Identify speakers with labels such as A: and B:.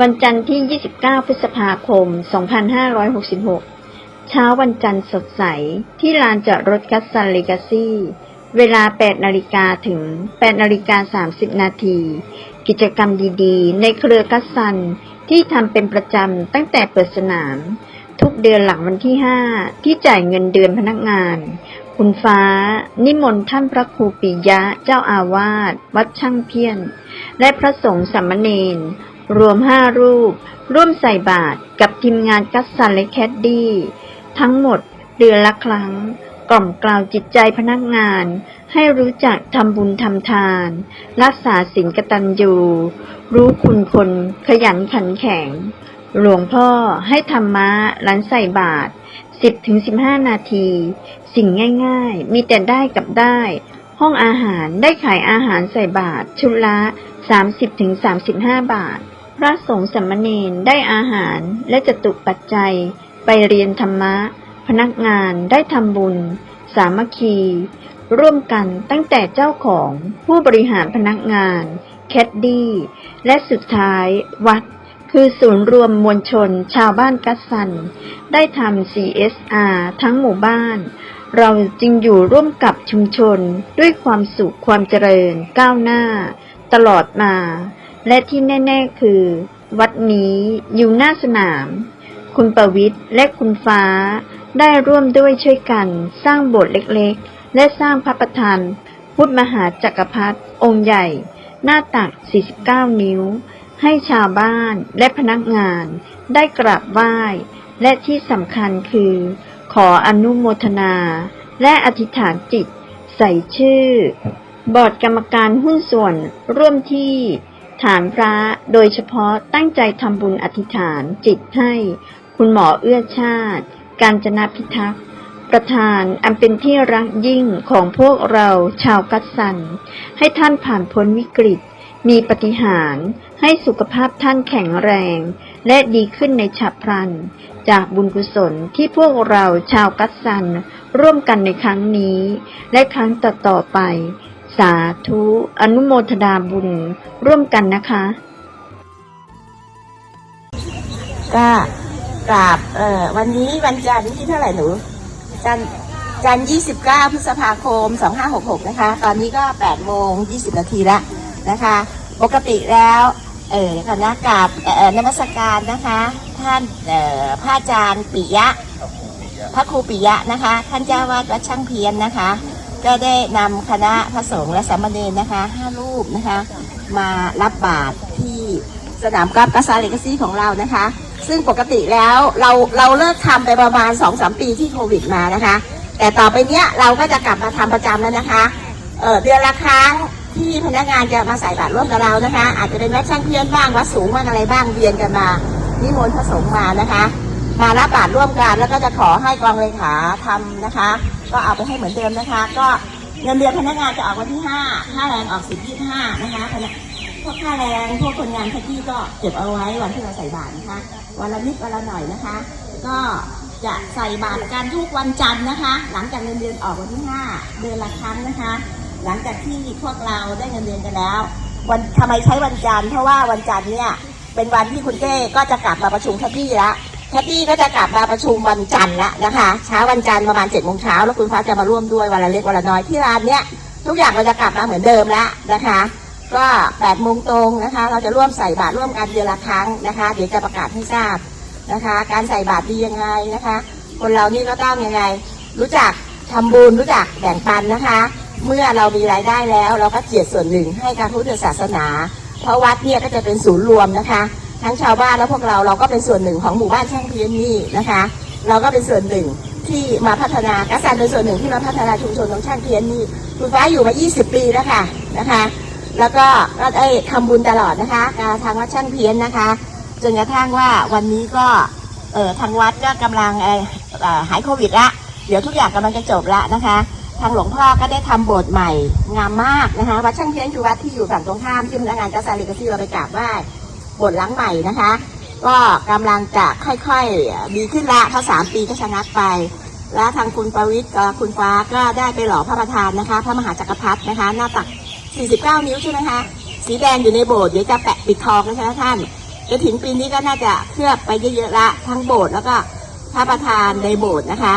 A: วันจันทร์ที่ 29 พฤษภาคม 2566 เช้าวันจันทร์สดใส ที่ลานจอดรถกัสซันเลกาซี่ เวลา 8 นาฬิกาถึง 8 นาฬิกา 30 นาที กิจกรรมดีๆ ในเครือกัสซันที่ทำเป็นประจำตั้งแต่เปิดสนาม ทุกเดือนหลังวันที่ 5 ที่จ่ายเงินเดือนพนักงาน คุณฟ้า นิมนต์ท่านพระครูปิยะเจ้าอาวาส วัดช่างเพี้ยน และพระสงฆ์สามเณร รวมห้ารูป ร่วมใส่บาตรกับทีมงานกัสซันและแคดดี้ ทั้งหมดเดือนละครั้ง กล่อมกล่าวจิตใจพนักงาน ให้รู้จักทำบุญทำทาน รักษาศีลกตัญญูรู้คุณคนขยันขันแข็ง หลวงพ่อให้ธรรมะหลังใส่บาตร10ถึง15นาที สิ่งง่ายๆ มีแต่ได้กับได้ ห้องอาหารได้ขายอาหารใส่บาตรชุดละ30ถึง35บาท ระสงฆ์สมเณรได้อาหารและจตุปัจจัย ไปเรียนธรรมะ พนักงานได้ทำบุญ สามัคคี ร่วมกันตั้งแต่เจ้าของผู้บริหารพนักงาน แคดดี้ และสุดท้ายวัด คือศูนย์รวมมวลชนชาวบ้านกัสซัน ได้ทำ CSR ทั้งหมู่บ้าน เราจึงอยู่ร่วมกับชุมชนด้วยความสุขความเจริญก้าวหน้า ตลอดมา และที่แน่ ๆ คือ วัดนี้อยู่หน้าสนาม คุณประวิทย์และคุณฟ้าได้ร่วมด้วยช่วยกัน สร้างโบสถ์เล็กๆ และสร้างพระประธานพุทธมหาจักรพรรดิองค์ใหญ่ หน้าตัก 49 นิ้ว ให้ชาวบ้านและพนักงาน ได้กราบไหว้ และที่สำคัญคือ ขออนุโมทนา และอธิษฐานจิต ใส่ชื่อ บอร์ดกรรมการหุ้นส่วนร่วมที่ ฐานพระโดยเฉพาะตั้งใจทำบุญอธิษฐานจิตให้ คุณหมอเอื้อชาติ การจนาพิทักษ์ประธานอันเป็นที่รักยิ่งของพวกเราชาวกัสสัน ให้ท่านผ่านพ้นวิกฤต มีปฏิหาร ให้สุขภาพท่านแข็งแรง และดีขึ้นในฉับพลัน จากบุญกุศลที่พวกเราชาวกัสสัน ร่วมกันในครั้งนี้ และครั้งต่อๆไป สาธุอนุโมทนาบุญร่วมกันนะคะ
B: ก็กราบเอ่อวันนี้วันจันทร์ที่เท่าไหร่หนู จันทร์จันทร์29พฤษภาคม2566นะคะ ตอนนี้ก็8โมง20นาทีแล้วนะคะ ปกติแล้ว เออคณะกราบเอ่อนมัสการนะคะ ท่านเอ่อพระอาจารย์ปิยะ พระครูปิยะนะคะ ท่านเจ้าวาดวัดช่างเพียนนะคะ ก็ได้นำคณะพระสงฆ์และสามเณรนะคะห้ารูปนะคะ มารับบาตรที่สนามกอล์ฟกัสซาเลกาซี่ของเรานะคะ ซึ่งปกติแล้วเราเราเลิกทำไปประมาณ2อสปีที่โควิดมานะคะ แต่ต่อไปเนี้ยเราก็จะกลับมาทำประจำแล้วนะคะเออเดือนละครั้งที่พนักงานจะมาใส่บาตรร่วมกับเรานะคะ อาจจะเป็นวัดช่างเพี้ยนบ้างวัดสูงบ้างอะไรบ้างเวียนกันมานิมนต์พระสงฆ์มานะคะ มารับบาตรร่วมกันแล้วก็จะขอให้กองเลขาทำนะคะ ก็เอาไปให้เหมือนเดิมนะคะ ก็เงินเดือนพนักงานจะออกวันที่ห้าค่าแรงออกสิบยี่ห้านะคะพนักพวกค่าแรงพวกคนงานแท็กซี่ก็เก็บเอาไว้วันที่เราใส่บาตรนะคะ วันละนิดวันละหน่อยนะคะ ก็จะใส่บาตรกันทุกวันจันทร์นะคะ หลังจากเงินเดือนออกวันที่ห้าเดือนละครั้งนะคะ หลังจากที่พวกเราได้เงินเดือนกันแล้ว วันทำไมใช้วันจันทร์เพราะว่าวันจันทร์เนี่ยเป็นวันที่คุณเก้ก็จะกลับมาประชุมแท็กซี่ละ แท็กซี่ก็จะกลับมาประชุมวันจันทร์ละนะคะ เช้าวันจันทร์ประมาณเจ็ดโมงเช้าแล้วคุณฟ้าจะมาร่วมด้วยวันละเล็กวันละน้อยที่ร้านเนี้ยทุกอย่างเราจะกลับมาเหมือนเดิมล้วนะคะ ก็แปดโมงตรงนะคะ เราจะร่วมใส่บาตรร่วมกันเดือนละครั้งนะคะ เดี๋ยวจะประกาศให้ทราบนะคะ การใส่บาตรดียังไงนะคะ คนเรานี่ก็ต้องยังไง รู้จักทำบุญรู้จักแบ่งปันนะคะ เมื่อเรามีรายได้แล้ว เราก็เจียดส่วนหนึ่งให้การพุทธศาสนา เพราะวัดเนี่ยก็จะเป็นศูนย์รวมนะคะ ทั้งชาวบ้านและพวกเราเราก็เป็นส่วนหนึ่งของหมู่บ้านช่างเพียนนี่นะคะ เราก็เป็นส่วนหนึ่งที่มาพัฒนากัสซันเป็นส่วนหนึ่งที่มาพัฒนาชุมชนของช่างเพียนนี่คุณฟ้าอยู่มา 20 ปีแล้วค่ะนะคะ แล้วก็ก็ได้ทำบุญตลอดนะคะการทางวัดช่างเพียนนะคะจนกระทั่งว่าวันนี้ก็เออทางวัดก็กำลังเอ่อหายโควิดละเดี๋ยวทุกอย่างกำลังจะจบละนะคะ ทางหลวงพ่อก็ได้ทำโบสถ์ใหม่งามมากนะคะวัดช่างเพียนคือวัดที่อยู่ฝั่งตรงข้ามที่พนักงานกัสซาลิกาซี่เราไปกราบไหว้ โบสถ์หลังใหม่นะคะ ก็กำลังจะค่อยๆดีขึ้นละเพราะสามปีก็ชะงักไป และทางคุณประวิทย์กับคุณฟ้าก็ได้ไปหล่อพระประธานนะคะ พระมหาจักรพรรดินะคะ หน้าตัก 49 นิ้วใช่ไหมคะ สีแดงอยู่ในโบสถ์เดี๋ยวจะแปะปิดทองนะคะท่านกระถินปีนี้ก็น่าจะเคลือบไปเยอะๆละทั้งโบสถ์แล้วก็พระประธานในโบสถ์นะคะ